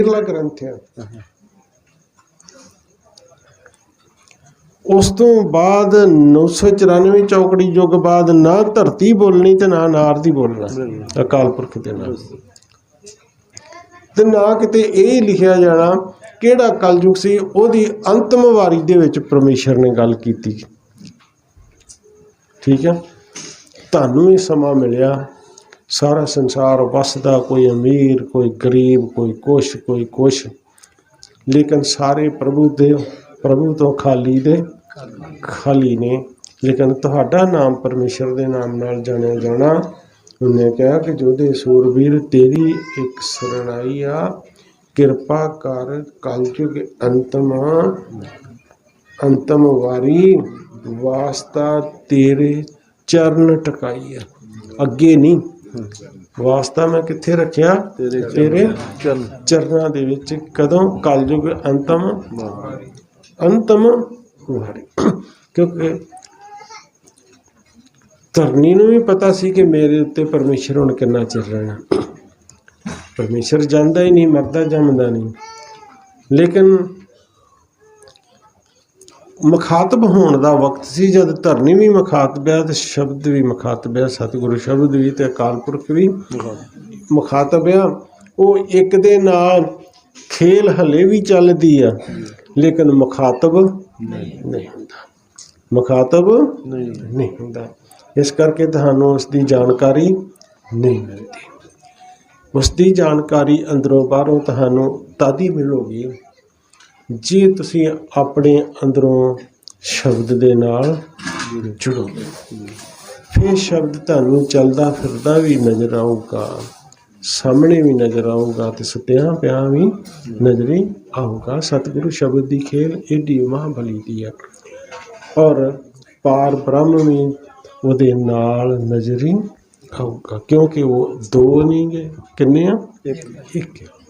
ਅਖੀਰਲਾ ਗ੍ਰੰਥ ਹੈ। ਉਸ ਤੋਂ ਬਾਅਦ 994 ਚੌਕੜੀ ਯੁੱਗ ਬਾਅਦ ਨਾ ਧਰਤੀ ਬੋਲਣੀ ਤੇ ਨਾ ਨਾਰਦੀ ਬੋਲਣਾ। ਅਕਾਲ ਪੁਰਖ ਦੇ ਨਾਲ। ਤੇ ਨਾ ਕਿਤੇ ਇਹ ਲਿਖਿਆ ਜਾਣਾ ਕਿਹੜਾ ਕਲਯੁਗ ਸੀ, ਉਹਦੀ ਅੰਤਮ ਵਾਰੀ ਦੇ ਵਿੱਚ ਪਰਮੇਸ਼ਰ ਨੇ ਗੱਲ ਕੀਤੀ। ਠੀਕ ਹੈ? ਤੁਹਾਨੂੰ ਇਹ ਸਮਾਂ ਮਿਲਿਆ। ਸਾਰਾ ਸੰਸਾਰ ਵਸਦਾ, ਕੋਈ ਅਮੀਰ, ਕੋਈ ਗਰੀਬ, ਕੋਈ ਕੁਛ ਕੋਈ ਕੁਛ। ਲੇਕਿਨ ਸਾਰੇ ਪ੍ਰਭੂ ਦੇ, ਪ੍ਰਭੂ ਤੋਂ ਖਾਲੀ ਦੇ ਖਾਲੀ ਨੇ। ਲੇਕਿਨ ਤੁਹਾਡਾ ਨਾਮ ਪਰਮੇਸ਼ਰ ਦੇ ਨਾਮ ਨਾਲ ਜਾਣਿਆ ਜਾਣਾ, ਉਹਨੇ ਕਿਹਾ ਕਿ ਜੋਦੇ ਸੂਰਬੀਰ, ਤੇਰੀ ਇੱਕ ਸਰਣਾਈ ਆ। ਕਿਰਪਾ ਕਰ ਕਲਯੁਗ ਅੰਤਮ ਅੰਤਮ ਵਾਰੀ ਵਾਸਤਾ ਤੇਰੇ ਚਰਨ ਟਿਕਾਈ ਆ। ਅੱਗੇ ਨਹੀਂ। ਵਾਸਤਾ ਮੈਂ ਕਿੱਥੇ ਰੱਖਿਆ? ਤੇਰੇ ਚਰਨਾਂ ਦੇ ਵਿੱਚ ਕਦੋਂ ਕਲਯੁਗ ਅੰਤਮ ਅੰਤਮ ਵਾਰੀ ਕਿਉਂਕਿ ਧਰਨੀ ਨੂੰ ਵੀ ਪਤਾ ਸੀ ਕਿ ਮੇਰੇ ਉੱਤੇ ਪਰਮੇਸ਼ਰ ਹੁਣ ਕਿੰਨਾ ਚਿਰ ਰਹਿਣਾ। ਪਰਮੇਸ਼ਰ ਜਾਂਦਾ ਹੀ ਨਹੀਂ ਮਰਦਾ ਜੰਮਦਾ ਨਹੀਂ। ਲੇਕਿਨ ਮੁਖਾਤਬ ਹੋਣ ਦਾ ਵਕਤ ਸੀ ਜਦ ਧਰਨੀ ਵੀ ਮੁਖਾਤਬ ਹੈ ਤੇ ਸ਼ਬਦ ਵੀ ਮੁਖਾਤਬ ਹੈ ਸਤਿਗੁਰੂ ਸ਼ਬਦ ਵੀ ਤੇ ਅਕਾਲ ਪੁਰਖ ਵੀ ਮੁਖਾਤਬ ਆ ਉਹ ਇੱਕ ਦੇ ਨਾਲ ਖੇਲ ਹਲੇ ਵੀ ਚੱਲਦੀ ਆ ਲੇਕਿਨ ਮੁਖਾਤਬ ਨਹੀਂ ਹੁੰਦਾ। ਮੁਖਾਤਬ ਨਹੀਂ। ਨਹੀਂ ਹੁੰਦਾ। ਇਸ ਕਰਕੇ ਤੁਹਾਨੂੰ ਉਸ ਦੀ ਜਾਣਕਾਰੀ ਨਹੀਂ ਮਿਲਦੀ। ਉਸ ਦੀ ਜਾਣਕਾਰੀ ਅੰਦਰੋਂ ਬਾਹਰੋਂ ਤੁਹਾਨੂੰ ਤਦ ਮਿਲੂਗੀ। ਜੇ ਤੁਸੀਂ ਆਪਣੇ ਅੰਦਰੋਂ ਸ਼ਬਦ ਦੇ ਨਾਲ ਜੁੜੋਗੇ ਫਿਰ ਸ਼ਬਦ ਤੁਹਾਨੂੰ ਚੱਲਦਾ ਫਿਰਦਾ ਵੀ ਨਜ਼ਰ ਆਊਗਾ, ਸਾਹਮਣੇ ਵੀ ਨਜ਼ਰ ਆਊਗਾ ਤੇ ਸੁੱਤਿਆਂ ਪਿਆ ਵੀ ਨਜ਼ਰੀ ਆਊਗਾ। ਸਤਿਗੁਰੂ ਸ਼ਬਦ ਦੀ ਖੇਲ ਏਡੀ ਮਹਾਬਲੀ ਦੀ ਹੈ ਔਰ ਪਾਰ ਬ੍ਰਹਮ ਵੀ ਉਹਦੇ ਨਾਲ ਨਜ਼ਰੀ ਆਊਗਾ, ਕਿਉਂਕਿ ਉਹ ਦੋ ਨਹੀਂ ਗਏ ਕਿੰਨੇ ਆ? ਇੱਕ। ਇੱਕ। ਆ।